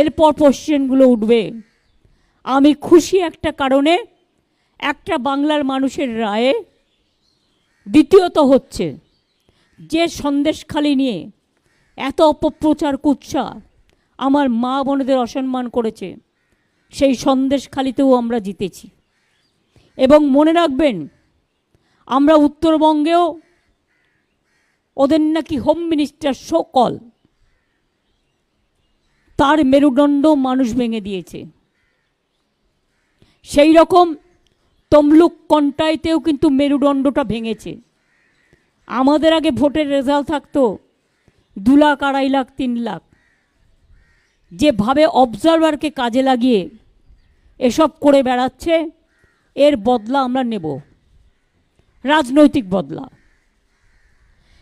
এরপর কোশ্চেনগুলো উঠবে। আমি খুশি একটা কারণে একটা বাংলার মানুষের রায়ে দ্বিতীয়ত হচ্ছে যে সন্দেশখালি নিয়ে এত অপপ্রচার কুৎসা আমার মা বোনেদের অসম্মান করেছে, সেই সন্দেশখালিতেও আমরা জিতেছি। এবং মনে রাখবেন, আমরা উত্তরবঙ্গেও ওদের নাকি হোম মিনিস্টার সকল তার মেরুদণ্ড মানুষ ভেঙে দিয়েছে। সেই রকম তমলুক কন্টাইতেও কিন্তু মেরুদণ্ডটা ভেঙেছে। আমাদের আগে ভোটের রেজাল্ট থাকতো দু লাখ, আড়াই লাখ, তিন লাখ। যেভাবে অবজারভারকে কাজে লাগিয়ে এসব করে বেড়াচ্ছে, এর বদলা আমরা নেব। রাজনৈতিক বদলা।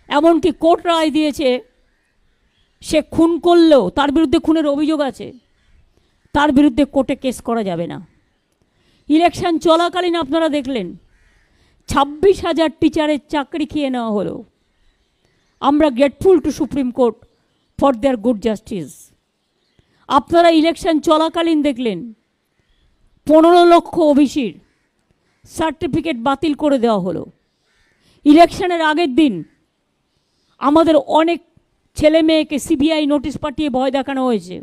এমনকি কোর্ট রায় দিয়েছে সে খুন করলেও তার বিরুদ্ধে খুনের অভিযোগ আছে। তার বিরুদ্ধে কোর্টে কেস করা যাবে না। ইলেকশন চলাকালীন আপনারা দেখলেন, ছাব্বিশ হাজার টিচারের চাকরি খেয়ে নেওয়া হলো। আমরা grateful to Supreme Court for their good justice. আপনারা ইলেকশন চলাকালীন দেখলেন, পনেরো লক্ষ ওবিসির সার্টিফিকেট বাতিল করে দেওয়া হলো। ইলেকশনের আগের দিন আমাদের অনেক ছেলে মেয়েকে সিবিআই নোটিশ পাঠিয়ে ভয় দেখানো হয়েছে।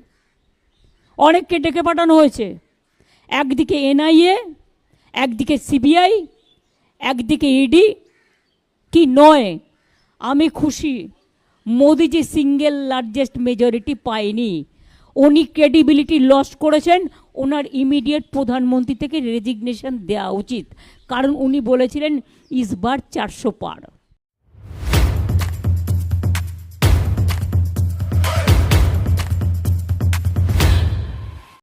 অনেককে ডেকে পাঠানো হয়েছে। একদিকে এনআইএ একদিকে সিবিআই একদিকে ইডি কি নয়, আমি খুশি, মোদিজি সিঙ্গেল লার্জেস্ট মেজরিটি পায়নি। উনি ক্রেডিবিলিটি লস করেছেন ওনার ইমিডিয়েট প্রধানমন্ত্রী থেকে রেজিগনেশন দেওয়া উচিত। কারণ উনি বলেছিলেন ইসবার চারশো পার।